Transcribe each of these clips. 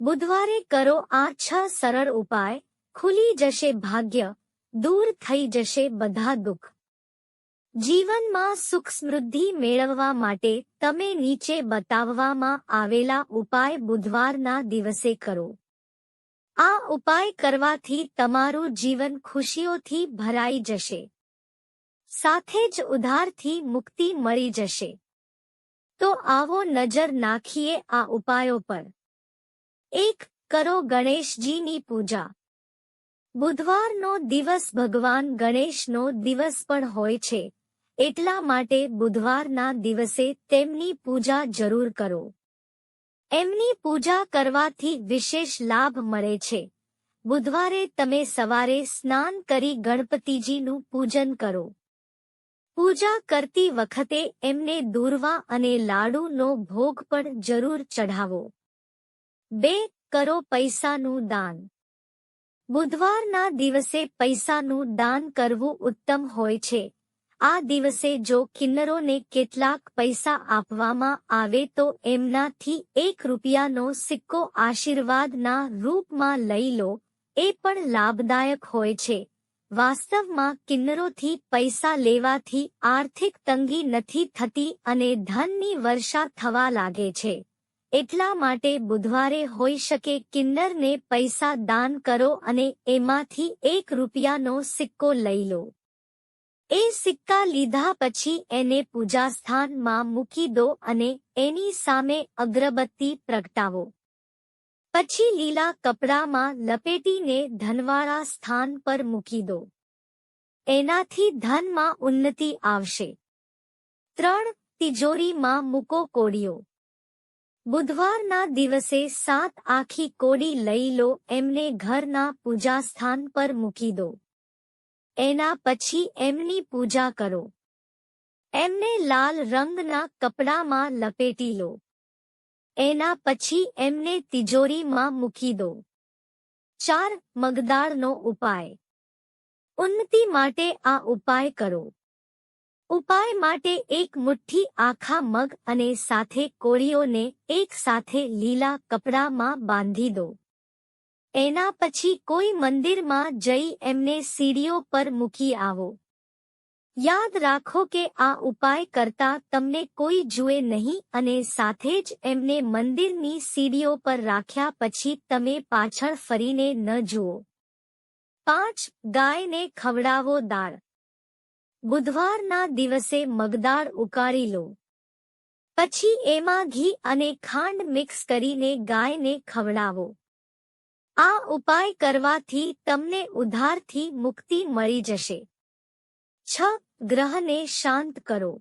બુધવારે કરો આ છ સરળ ઉપાય. ખુલી જશે ભાગ્ય, દૂર થઈ જશે બધા દુઃખ. જીવનમાં સુખ સમૃદ્ધિ મેળવવા માટે તમે નીચે બતાવવામાં આવેલા ઉપાય બુધવારના દિવસે કરો. આ ઉપાય કરવાથી તમારું જીવન ખુશીઓથી ભરાઈ જશે. સાથે જ ઉધારથી મુક્તિ મળી જશે. તો આવો નજર નાખીએ આ ઉપાયો પર. એક કરો ગણેશજીની પૂજા. બુધવારનો દિવસ ભગવાન ગણેશનો દિવસ પણ હોય છે. એટલા માટે બુધવારના દિવસે તેમની પૂજા જરૂર કરો. એમની પૂજા કરવાથી વિશેષ લાભ મળે છે. બુધવારે તમે સવારે સ્નાન કરી ગણપતિજીનું પૂજન કરો. પૂજા કરતી વખતે એમને દૂરવા અને લાડુનો ભોગ પણ જરૂર ચઢાવો. બે કરો પૈસાનું દાન. બુધવારના દિવસે પૈસાનું દાન કરવું ઉત્તમ હોય છે. આ દિવસે જો કિન્નરોને કેટલાક પૈસા આપવામાં આવે તો એમનાથી એક રૂપિયાનો સિક્કો આશીર્વાદના રૂપમાં લઈ લો, એ પણ લાભદાયક હોય છે. વાસ્તવમાં કિન્નરોથી પૈસા લેવાથી આર્થિક તંગી નથી થતી અને ધનની વર્ષા થવા લાગે છે. એટલા માટે બુધવારે હોઈ શકે કિન્નરને પૈસા દાન કરો અને એમાંથી એક રૂપિયાનો સિક્કો લઈ લો. એ સિક્કા લીધા પછી એને પૂજાસ્થાનમાં મૂકી દો અને એની સામે અગરબત્તી પ્રગટાવો. પછી લીલા કપડામાં લપેટીને ધનવાળા સ્થાન પર મૂકી દો. એનાથી ધનમાં ઉન્નતિ આવશે. ત્રણ તિજોરીમાં મૂકો કોડીઓ બુધવારના દિવસે સાત આખી કોડી લઈ લો, એમને ઘરના પૂજા સ્થાન પર મૂકી દો. એના પછી એમની પૂજા કરો. એમને લાલ રંગના કપડામાં લપેટી લો. એના પછી એમને તિજોરીમાં મૂકી દો. ચાર મગદાળનો ઉપાય. ઉન્નતિ માટે આ ઉપાય કરો. ઉપાય માટે એક મુઠ્ઠી આખા મગ અને સાથે કોળીઓને એક સાથે લીલા કપડામાં બાંધી દો. એના પછી કોઈ મંદિરમાં જઈ એમને સીડીઓ પર મૂકી આવો. યાદ રાખો કે આ ઉપાય કરતા તમને કોઈ જુએ નહીં અને સાથે જ એમને મંદિરની સીડીઓ પર રાખ્યા પછી તમે પાછળ ફરીને ન જુઓ. પાંચ ગાયને ખવડાવો દાળ. બુધવારના દિવસે મગદાળ ઉકાળી લો. પછી એમાં ઘી અને ખાંડ મિક્સ કરીને ગાયને ખવડાવો. આ ઉપાય કરવાથી તમને ઉધારથી મુક્તિ મળી જશે. છ, ગ્રહને શાંત કરો.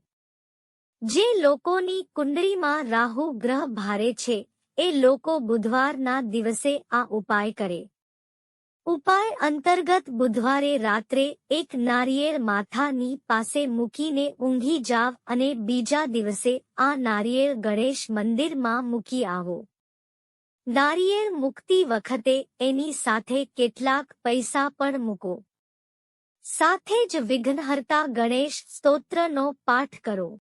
જે લોકોની કુંડળીમાં રાહુ ગ્રહ ભારે છે, એ લોકો બુધવારના દિવસે આ ઉપાય કરે. ઉપાય અંતર્ગત બુધવારે રાત્રે એક નારિયેળ માથાની પાસે મૂકીને ઊંઘી જાવ અને બીજા દિવસે આ નારિયેળ ગણેશ મંદિરમાં મૂકી આવો. નારિયેળ મૂકતી વખતે એની સાથે કેટલાક પૈસા પણ મૂકો. સાથે જ વિઘ્નહર્તા ગણેશ સ્તોત્રનો પાઠ કરો.